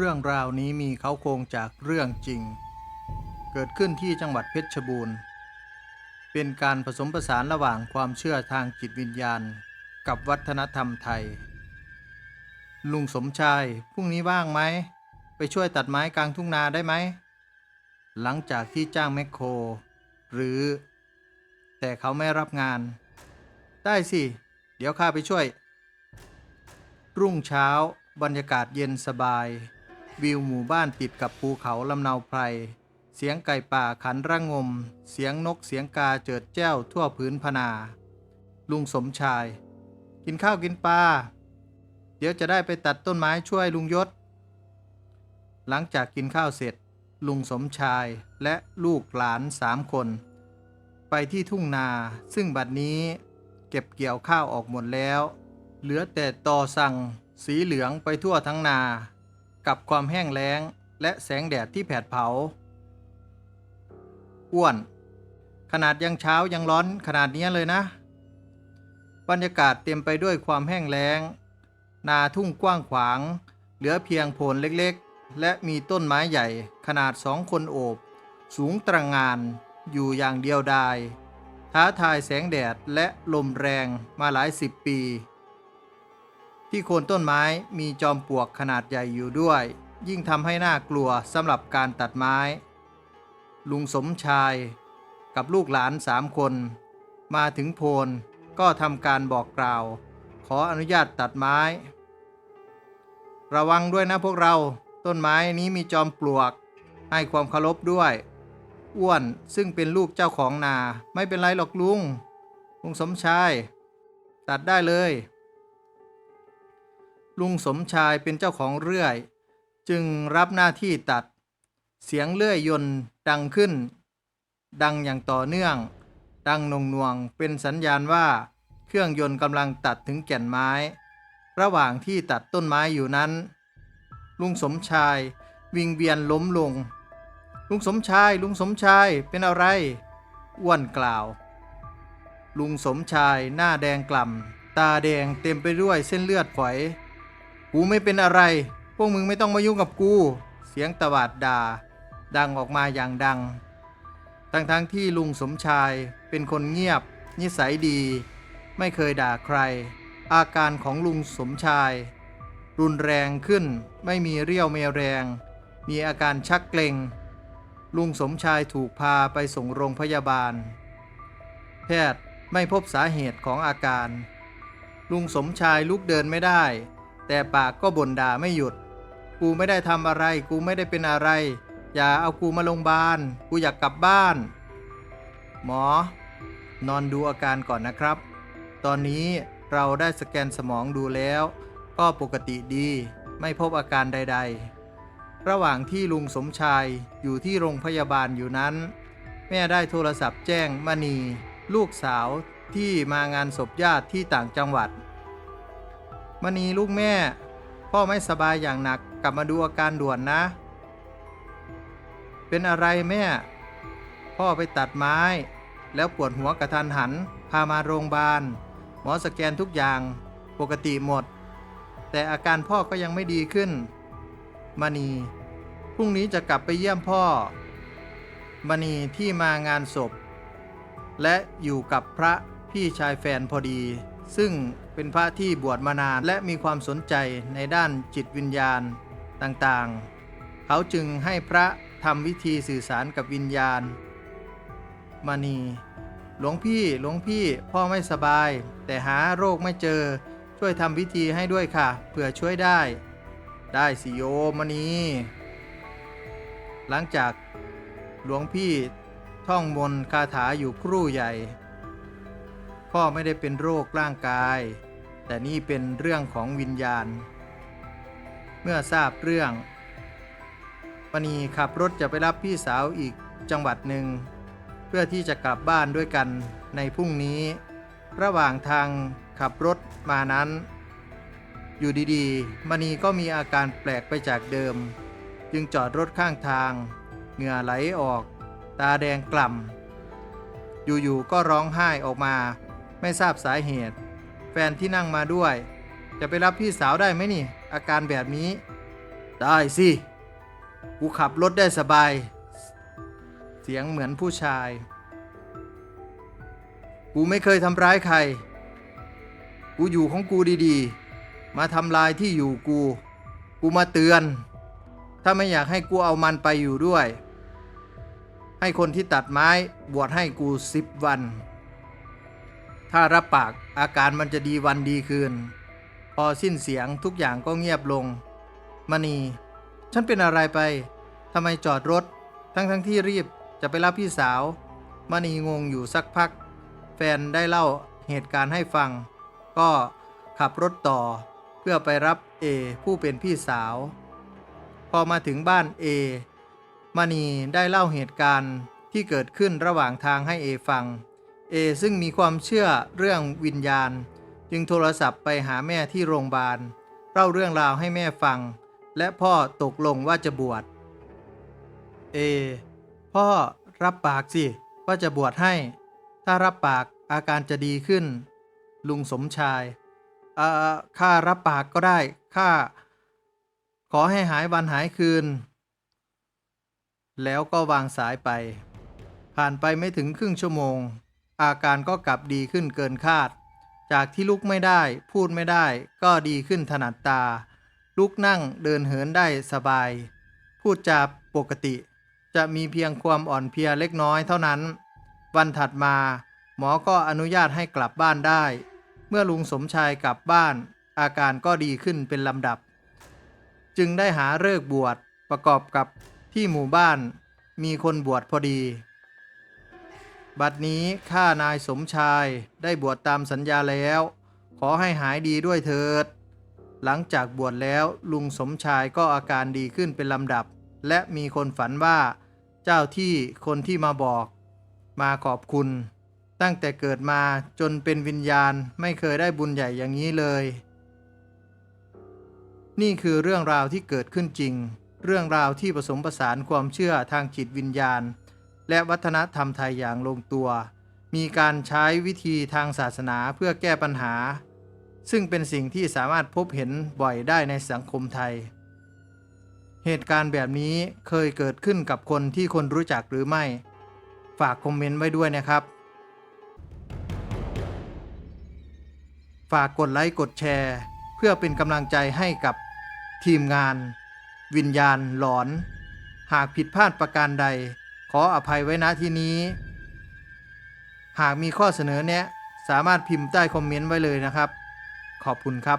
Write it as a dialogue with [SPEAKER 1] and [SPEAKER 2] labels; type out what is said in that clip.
[SPEAKER 1] เรื่องราวนี้มีเขาโครงจากเรื่องจริง เกิดขึ้นที่จังหวัดเพชรบูรณ์ เป็นการผสมผสานระหว่างความเชื่อทางจิตวิญญาณ กับวัฒนธรรมไทย ลุงสมชายพรุ่งนี้ว่างไหม ไปช่วยตัดไม้กลางทุ่งนาได้ไหม หลังจากที่จ้างแมคโคร หรือ แต่เขาไม่รับงาน ได้สิ เดี๋ยวข้าไปช่วย รุ่งเช้าบรรยากาศเย็นสบาย วิวหมู่บ้านติดกับภูเขาลำนาไพร เสียงไก่ป่าขันระงม เสียงนกเสียงกาเจิดแจ้วทั่วพื้นพนา ลุงสมชาย กินข้าวกินปลา เดี๋ยวจะได้ไปตัดต้นไม้ช่วยลุงยศ หลังจากกินข้าวเสร็จ ลุงสมชายและลูกหลานสามคน ไปที่ทุ่งนาซึ่งบัดนี้เก็บเกี่ยวข้าวออกหมดแล้ว เหลือแต่ตอสั่งสีเหลืองไปทั่วทั้งนา กับความแห้งแล้งและแสงแดดที่แผดเผา อ้วน ขนาดยังเช้ายังร้อนขนาดนี้เลยนะ บรรยากาศเต็มไปด้วยความแห้งแล้ง นาทุ่งกว้างขวาง เหลือเพียงโพนเล็กๆ และมีต้นไม้ใหญ่ขนาดสองคนโอบ สูงตระงงานอยู่อย่างเดียวดาย ท้าทายแสงแดดและลมแรงมาหลายสิบปี ที่โคนต้นไม้มีจอมปลวกขนาดใหญ่อยู่ด้วย ยิ่งทำให้น่ากลัวสำหรับการตัดไม้ ลุงสมชายกับลูกหลานสามคน มาถึงโพนก็ทำการบอกกล่าว ขออนุญาตตัดไม้ ระวังด้วยนะพวกเราต้นไม้นี้มีจอมปลวก ให้ความเคารพด้วย อ้วนซึ่งเป็นลูกเจ้าของนาไม่เป็นไรหรอกลุง ลุงสมชาย ตัดได้เลย ลุงสมชายเป็นเจ้าของเรื่อย จึงรับหน้าที่ตัด เสียงเลื่อยยนต์ดังขึ้น ดังอย่างต่อเนื่อง ดังนงนวงเป็นสัญญาณว่า เครื่องยนต์กำลังตัดถึงแก่นไม้ ระหว่างที่ตัดต้นไม้อยู่นั้น ลุงสมชายวิงเวียนล้มลง ลุงสมชาย ลุงสมชายเป็นอะไร อ้วนกล่าว ลุงสมชายหน้าแดงกล่ำ ตาแดงเต็มไปด้วยเส้นเลือดฝอย กูไม่เป็นอะไร พวกมึงไม่ต้องมายุ่งกับกู เสียงตวาดด่า ดังออกมาอย่างดัง ทั้งทั้งๆที่ลุงสมชายเป็นคนเงียบ นิสัยดี ไม่เคยด่าใคร อาการของลุงสมชาย รุนแรงขึ้น ไม่มีเรี่ยวเมแรง มีอาการชักเกร็ง ลุงสมชายถูกพาไปส่งโรงพยาบาล แพทย์ไม่พบสาเหตุของอาการ ลุงสมชายลุกเดินไม่ได้ แต่ปากก็บ่นด่าไม่หยุด กูไม่ได้ทำอะไร กูไม่ได้เป็นอะไร อย่าเอากูมาโรงพยาบาล กูอยากกลับบ้าน หมอ นอนดูอาการก่อนนะครับ ตอนนี้เราได้สแกนสมองดูแล้ว ก็ปกติดี ไม่พบอาการใด ๆ ระหว่างที่ลุงสมชายอยู่ที่โรงพยาบาลอยู่นั้น แม่ได้โทรศัพท์แจ้งมณี ลูกสาวที่มางานศพญาติที่ต่างจังหวัด มณีลูกแม่ พ่อไม่สบายอย่างหนักกลับมาดูอาการด่วนนะ เป็นอะไรแม่ พ่อไปตัดไม้ แล้วปวดหัวกระทันหัน พามาโรงพยาบาล หมอสแกนทุกอย่างปกติหมด แต่อาการพ่อก็ยังไม่ดีขึ้นมณีพรุ่งนี้จะกลับไปเยี่ยมพ่อมณีที่มางานศพ และอยู่กับพระพี่ชายแฟนพอดี ซึ่งเป็นพระที่บวชมานานและมีความสนใจในด้านจิตวิญญาณต่างๆ เขาจึงให้พระทำวิธีสื่อสารกับวิญญาณมณี หลวงพี่หลวงพี่พ่อไม่สบาย แต่หาโรคไม่เจอ ช่วยทำวิธีให้ด้วยค่ะเผื่อช่วยได้ ได้สิโยมณี หลังจากหลวงพี่ท่องมนต์คาถาอยู่ครู่ใหญ่ พ่อไม่ได้เป็นโรคร่างกาย แต่นี่เป็นเรื่องของวิญญาณ เมื่อทราบเรื่องปณีขับรถจะไปรับพี่สาวอีกจังหวัดหนึ่ง เพื่อที่จะกลับบ้านด้วยกันในพรุ่งนี้ ระหว่างทางขับรถมานั้น อยู่ดีๆมณีก็มีอาการแปลกไปจากเดิม จึงจอดรถข้างทาง เหงื่อไหลออก ตาแดงกล่ำอยู่ๆก็ร้องไห้ออกมา ไม่ทราบสาเหตุ แฟนที่นั่งมาด้วย จะไปรับพี่สาวได้ไหมนี่ อาการแบบนี้ ได้สิ กูขับรถได้สบาย เสียงเหมือนผู้ชาย กูไม่เคยทำร้ายใคร กูอยู่ของกูดีๆ มาทำลายที่อยู่กู กูมาเตือน ถ้าไม่อยากให้กูเอามันไปอยู่ด้วย ให้คนที่ตัดไม้บวชให้กูสิบวัน ถ้ารับปากอาการมันจะดีวันดีคืน พอสิ้นเสียงทุกอย่างก็เงียบลงมณี ฉันเป็นอะไรไปทำไมจอดรถ ทั้งทั้งที่รีบจะไปรับพี่สาวมณีงงอยู่สักพัก แฟนได้เล่าเหตุการณ์ให้ฟัง ก็ขับรถต่อเพื่อไปรับเอผู้เป็นพี่สาว พอมาถึงบ้านเอมณีได้เล่าเหตุการณ์ที่เกิดขึ้นระหว่างทางให้เอฟัง เอซึ่งมีความเชื่อเรื่องวิญญาณ จึงโทรศัพท์ไปหาแม่ที่โรงพยาบาลเล่าเรื่องราวให้แม่ฟัง และพ่อตกลงว่าจะบวชเอพ่อรับปากสิว่าจะบวชให้ ถ้ารับปากอาการจะดีขึ้น ลุงสมชายเอ่อข้ารับปากก็ได้ข้าขอให้หายวันหายคืน แล้วก็วางสายไป ผ่านไปไม่ถึงครึ่งชั่วโมง อาการก็กลับดีขึ้นเกินคาด จากที่ลุกไม่ได้ พูดไม่ได้ ก็ดีขึ้นถนัดตา ลุกนั่งเดินเหินได้สบาย พูดจาปกติ จะมีเพียงความอ่อนเพลียเล็กน้อยเท่านั้น วันถัดมา หมอก็อนุญาตให้กลับบ้านได้ เมื่อลุงสมชายกลับบ้าน อาการก็ดีขึ้นเป็นลำดับ จึงได้หาเลิกบวชประกอบกับที่หมู่บ้าน มีคนบวชพอดี บัดนี้ข้านายสมชายได้บวชตามสัญญาแล้ว ขอให้หายดีด้วยเถิด หลังจากบวชแล้วลุงสมชายก็อาการดีขึ้นเป็นลำดับ และมีคนฝันว่าเจ้าที่คนที่มาบอก มาขอบคุณ ตั้งแต่เกิดมาจนเป็นวิญญาณไม่เคยได้บุญใหญ่อย่างนี้เลย นี่คือเรื่องราวที่เกิดขึ้นจริง เรื่องราวที่ผสมผสานความเชื่อทางจิตวิญญาณ และวัฒนธรรมไทยอย่างลงตัว มีการใช้วิธีทางศาสนาเพื่อแก้ปัญหา ซึ่งเป็นสิ่งที่สามารถพบเห็นบ่อยได้ในสังคมไทย เหตุการณ์แบบนี้เคยเกิดขึ้นกับคนที่คนรู้จักหรือไม่ ฝากคอมเมนต์ไว้ด้วยนะครับ ฝากกดไลค์กดแชร์ เพื่อเป็นกำลังใจให้กับทีมงาน วิญญาณหลอน หากผิดพลาดประการใด ขออภัยไว้ณที่นี้ หากมีข้อเสนอแนะ สามารถพิมพ์ใต้คอมเมนต์ไว้เลยนะครับ ขอบคุณครับ